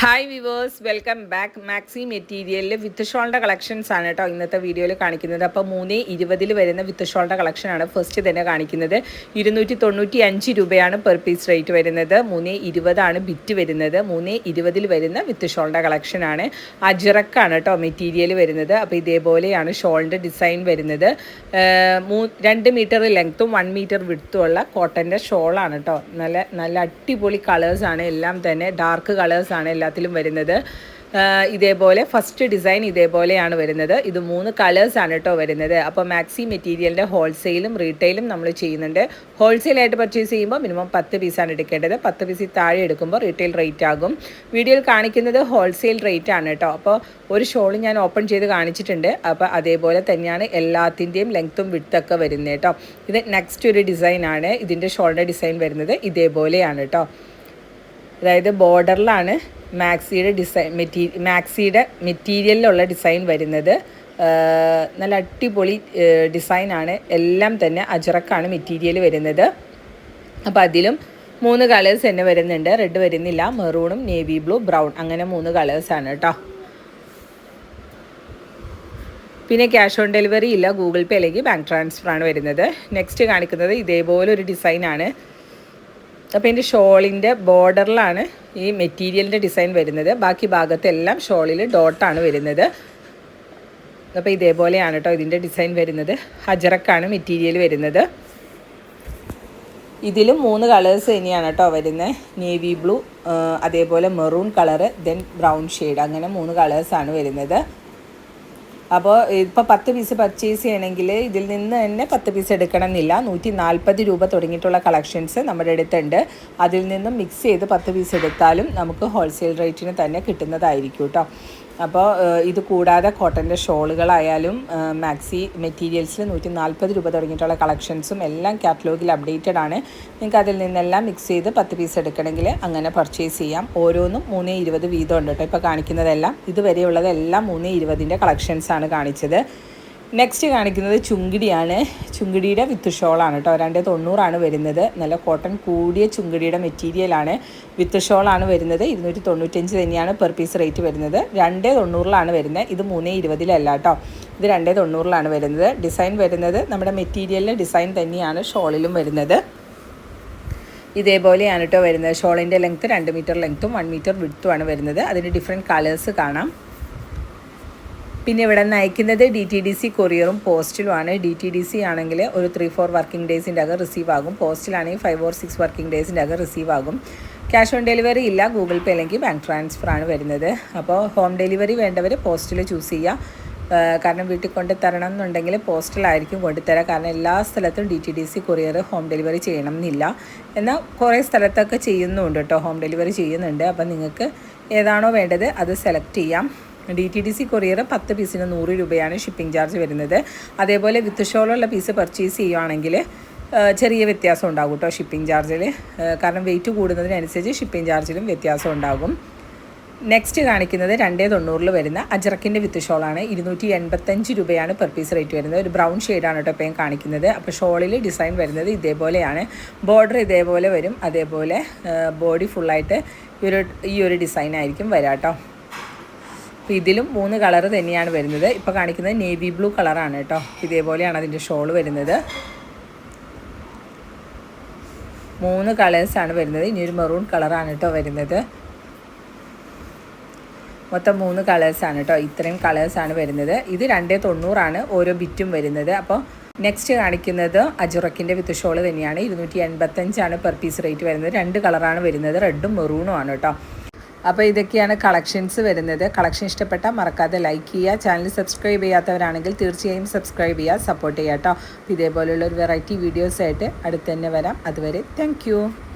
Hi viewers welcome back maxi മെറ്റീരിയലിൽ with ഷോളിന്റെ collections ആണ് കേട്ടോ ഇന്നത്തെ വീഡിയോയിൽ കാണിക്കുന്നത്. അപ്പോൾ മൂന്ന് ഇരുപതിൽ വരുന്ന വിത്ത് ഷോളിന്റെ കളക്ഷനാണ് ഫസ്റ്റ് തന്നെ കാണിക്കുന്നത്. ഇരുന്നൂറ്റി തൊണ്ണൂറ്റി അഞ്ച് രൂപയാണ് പെർ പീസ് റേറ്റ് വരുന്നത്. മൂന്ന് ഇരുപതാണ് ബിറ്റ് വരുന്നത്. മൂന്ന് ഇരുപതിൽ വരുന്ന വിത്ത് ഷോളിന്റെ കളക്ഷനാണ് അജിറക്കാണ് കേട്ടോ മെറ്റീരിയൽ വരുന്നത്. അപ്പോൾ ഇതേപോലെയാണ് ഷോളിന്റെ ഡിസൈൻ വരുന്നത്. മൂ രണ്ട് മീറ്റർ ലെങ്ത്തും വൺ മീറ്റർ വിടുത്തും ഉള്ള കോട്ടന്റെ ഷോളാണ് കേട്ടോ നല്ല നല്ല അടിപൊളി കളേഴ്സാണ് എല്ലാം തന്നെ ഡാർക്ക് കളേഴ്സാണ് എല്ലാത്തിലും വരുന്നത്. ഇതേപോലെ ഫസ്റ്റ് ഡിസൈൻ ഇതേപോലെയാണ് വരുന്നത്. ഇത് മൂന്ന് കളേഴ്സാണ് കേട്ടോ വരുന്നത്. അപ്പോൾ മാക്സി മെറ്റീരിയലിന്റെ ഹോൾസെയിലും റീറ്റെയിലും നമ്മൾ ചെയ്യുന്നുണ്ട്. ഹോൾസെയിലായിട്ട് പർച്ചേസ് ചെയ്യുമ്പോൾ മിനിമം പത്ത് പീസാണ് എടുക്കേണ്ടത്. പത്ത് പീസിൽ താഴെ എടുക്കുമ്പോൾ റീറ്റെയിൽ റേറ്റ് ആകും. വീഡിയോയിൽ കാണിക്കുന്നത് ഹോൾസെയിൽ റേറ്റ് ആണ് കേട്ടോ അപ്പോൾ ഒരു ഷോൾ ഞാൻ ഓപ്പൺ ചെയ്ത് കാണിച്ചിട്ടുണ്ട്. അപ്പോൾ അതേപോലെ തന്നെയാണ് എല്ലാത്തിന്റെയും ലെങ്ത്തും വിട്ടൊക്കെ വരുന്നത് കേട്ടോ ഇത് നെക്സ്റ്റ് ഒരു ഡിസൈനാണ് ഇതിന്റെ ഷോളിന്റെ ഡിസൈൻ വരുന്നത് ഇതേപോലെയാണ് കേട്ടോ അതായത് ബോർഡറിലാണ് മാക്സിയുടെ ഡിസൈൻ മെറ്റീ മാക്സിയുടെ മെറ്റീരിയലിലുള്ള ഡിസൈൻ വരുന്നത്. നല്ല അടിപൊളി ഡിസൈനാണ്. എല്ലാം തന്നെ അജറക്കാണ് മെറ്റീരിയൽ വരുന്നത്. അപ്പോൾ അതിലും മൂന്ന് കളേഴ്സ് തന്നെ വരുന്നുണ്ട്. റെഡ് വരുന്നില്ല മെറൂണും നേവി ബ്ലൂ ബ്രൗൺ. അങ്ങനെ മൂന്ന് കളേഴ്സാണ് കേട്ടോ പിന്നെ ക്യാഷ് ഓൺ ഡെലിവറി ഇല്ല. ഗൂഗിൾ പേ അല്ലെങ്കിൽ ബാങ്ക് ട്രാൻസ്ഫർ ആണ് വരുന്നത്. നെക്സ്റ്റ് കാണിക്കുന്നത് ഇതേപോലെ ഒരു ഡിസൈനാണ്. അപ്പോൾ എന്റെ ഷോളിന്റെ ബോർഡറിലാണ് ഈ മെറ്റീരിയലിന്റെ ഡിസൈൻ വരുന്നത്. ബാക്കി ഭാഗത്തെല്ലാം ഷോളിൽ ഡോട്ടാണ് വരുന്നത്. അപ്പോൾ ഇതേപോലെയാണ് കേട്ടോ ഇതിന്റെ ഡിസൈൻ വരുന്നത്. ഹജറക്കാണ് മെറ്റീരിയൽ വരുന്നത്. ഇതിലും മൂന്ന് കളേഴ്സ് തന്നെയാണ് കേട്ടോ വരുന്നത്. നേവി ബ്ലൂ അതേപോലെ maroon colour then brown shade. അങ്ങനെ മൂന്ന് കളേഴ്സാണ് വരുന്നത്. അപ്പോൾ ഇപ്പോൾ പത്ത് പീസ് പർച്ചേസ് ചെയ്യണമെങ്കിൽ ഇതിൽ നിന്ന് തന്നെ പത്ത് പീസ് എടുക്കണം എന്നില്ല നൂറ്റി നാൽപ്പത് രൂപ തുടങ്ങിയിട്ടുള്ള കളക്ഷൻസ് നമ്മുടെ അടുത്തുണ്ട്. അതിൽ നിന്നും മിക്സ് ചെയ്ത് പത്ത് പീസ് എടുത്താലും നമുക്ക് ഹോൾസെയിൽ റേറ്റിന് തന്നെ കിട്ടുന്നതായിരിക്കും കേട്ടോ അപ്പോൾ ഇത് കൂടാതെ കോട്ടന്റെ ഷോളുകളായാലും മാക്സി മെറ്റീരിയൽസിൽ നൂറ്റി നാൽപ്പത് രൂപ തുടങ്ങിയിട്ടുള്ള കളക്ഷൻസും എല്ലാം കാറ്റലോഗിൽ അപ്ഡേറ്റഡ് ആണ്. നിങ്ങൾക്ക് അതിൽ നിന്നെല്ലാം മിക്സ് ചെയ്ത് പത്ത് പീസ് എടുക്കണമെങ്കിൽ അങ്ങനെ പർച്ചേസ് ചെയ്യാം. ഓരോന്നും മൂന്നേ ഇരുപത് വീതം ഉണ്ട് കേട്ടോ. ഇപ്പോൾ കാണിക്കുന്നതെല്ലാം ഇതുവരെയുള്ളതെല്ലാം മൂന്നേ ഇരുപതിന്റെ കളക്ഷൻസാണ് കാണിച്ചത്. നെക്സ്റ്റ് കാണിക്കുന്നത് ചുങ്കിടിയാണ്. ചുങ്കിടിയുടെ വിത്ത് ഷോളാണ് കേട്ടോ. രണ്ട് തൊണ്ണൂറാണ് വരുന്നത്. നല്ല കോട്ടൺ കൂടിയ ചുങ്കിടിയുടെ മെറ്റീരിയലാണ് വിത്ത് ഷോളാണ് വരുന്നത്. ഇരുന്നൂറ്റി തൊണ്ണൂറ്റഞ്ച് തന്നെയാണ് പെർ പീസ് റേറ്റ് വരുന്നത്. രണ്ട് തൊണ്ണൂറിലാണ് വരുന്നത്. ഇത് മൂന്നേ ഇരുപതിലല്ല കേട്ടോ. ഇത് രണ്ട് തൊണ്ണൂറിലാണ് വരുന്നത്. ഡിസൈൻ വരുന്നത് നമ്മുടെ മെറ്റീരിയലിലെ ഡിസൈൻ തന്നെയാണ് ഷോളിലും വരുന്നത്. ഇതേപോലെയാണ് കേട്ടോ വരുന്നത്. ഷോളിന്റെ ലെങ്ത്ത് രണ്ട് മീറ്റർ ലെങ്ത്തും വൺ മീറ്റർ വിടുത്തുമാണ് വരുന്നത്. അതിന് ഡിഫറെന്റ് കളേഴ്സ് കാണാം. പിന്നെ ഇവിടെ നിന്ന് അയക്കുന്നത് ഡി ടി ഡി സി കൊറിയറും പോസ്റ്റിലുമാണ് ഡി ടി ഡി സി ആണെങ്കിൽ ഒരു ത്രീ ഫോർ വർക്കിംഗ് ഡേയ്സിന്റെ അകം റിസീവ് ആകും. പോസ്റ്റിലാണെങ്കിൽ ഫൈവ് ഓർ സിക്സ് വർക്കിംഗ് ഡേയ്സിന്റെ അകം റിസീവ് ആകും. ക്യാഷ് ഓൺ ഡെലിവറി ഇല്ല. ഗൂഗിൾ പേ അല്ലെങ്കിൽ ബാങ്ക് ട്രാൻസ്ഫർ ആണ് വരുന്നത്. അപ്പോൾ ഹോം ഡെലിവറി വേണ്ടവർ പോസ്റ്റിൽ ചൂസ് ചെയ്യുക കാരണം വീട്ടിൽ കൊണ്ട് തരണം എന്നുണ്ടെങ്കിൽ പോസ്റ്റലായിരിക്കും കൊണ്ടുതരാം കാരണം എല്ലാ സ്ഥലത്തും D T D C courier home delivery ചെയ്യണം എന്നില്ല. എന്നാൽ കുറേ സ്ഥലത്തൊക്കെ ചെയ്യുന്നുണ്ട് കേട്ടോ. ഹോം ഡെലിവറി ചെയ്യുന്നുണ്ട്. അപ്പം നിങ്ങൾക്ക് ഏതാണോ വേണ്ടത് അത് സെലക്ട് ചെയ്യാം. D T D C courier പത്ത് പീസിന് നൂറ് രൂപയാണ് ഷിപ്പിംഗ് ചാർജ് വരുന്നത്. അതേപോലെ വിത്ത് ഷോളുള്ള പീസ് പർച്ചേസ് ചെയ്യുകയാണെങ്കിൽ ചെറിയ വ്യത്യാസം ഉണ്ടാകും കേട്ടോ ഷിപ്പിംഗ് ചാർജിൽ കാരണം വെയിറ്റ് കൂടുന്നതിനനുസരിച്ച് ഷിപ്പിംഗ് ചാർജിലും വ്യത്യാസം ഉണ്ടാകും. നെക്സ്റ്റ് കാണിക്കുന്നത് രണ്ടേ തൊണ്ണൂറിൽ വരുന്ന അജറക്കിന്റെ വിത്ത് ഷോളാണ് ഇരുന്നൂറ്റി എൺപത്തഞ്ച് രൂപയാണ് പെർ പീസ് റേറ്റ് വരുന്നത്. ഒരു ബ്രൗൺ ഷെയ്ഡാണ് കേട്ടോ ഇപ്പം കാണിക്കുന്നത്. അപ്പോൾ ഷോളിൽ ഡിസൈൻ വരുന്നത് ഇതേപോലെയാണ്. ബോർഡർ ഇതേപോലെ വരും. അതേപോലെ ബോഡി ഫുള്ളായിട്ട് ഈ ഒരു ഈ ഒരു ഡിസൈനായിരിക്കും വരാം കേട്ടോ. അപ്പോൾ ഇതിലും മൂന്ന് കളർ തന്നെയാണ് വരുന്നത്. ഇപ്പോൾ കാണിക്കുന്നത് നേവി ബ്ലൂ കളറാണ് കേട്ടോ. ഇതേപോലെയാണ് അതിന്റെ ഷോൾ വരുന്നത്. മൂന്ന് കളേഴ്സാണ് വരുന്നത്. ഇനി ഒരു മെറൂൺ കളറാണ് കേട്ടോ വരുന്നത്. മൊത്തം മൂന്ന് കളേഴ്സാണ് കേട്ടോ. ഇത്രയും കളേഴ്സാണ് വരുന്നത്. ഇത് രണ്ടേ തൊണ്ണൂറാണ് ഓരോ ബിറ്റും വരുന്നത്. അപ്പോൾ നെക്സ്റ്റ് കാണിക്കുന്നത് അജുറക്കിന്റെ വിത്ത് ഷോൾ തന്നെയാണ്. ഇരുന്നൂറ്റി എൺപത്തഞ്ചാണ് പെർ പീസ് റേറ്റ് വരുന്നത്. രണ്ട് കളറാണ് വരുന്നത്. റെഡും മെറൂണും ആണ് കേട്ടോ. അപ്പോൾ ഇതൊക്കെയാണ് കളക്ഷൻസ് വരുന്നത്. കളക്ഷൻ ഇഷ്ടപ്പെട്ടാൽ മറക്കാതെ ലൈക്ക് ചെയ്യുക. ചാനൽ സബ്സ്ക്രൈബ് ചെയ്യാത്തവരാണെങ്കിൽ തീർച്ചയായും സബ്സ്ക്രൈബ് ചെയ്യുക സപ്പോർട്ട് ചെയ്യുക കേട്ടോ ഇതേപോലുള്ള ഒരു വെറൈറ്റി വീഡിയോസായിട്ട് അടുത്ത് തന്നെ വരാം. അതുവരെ താങ്ക്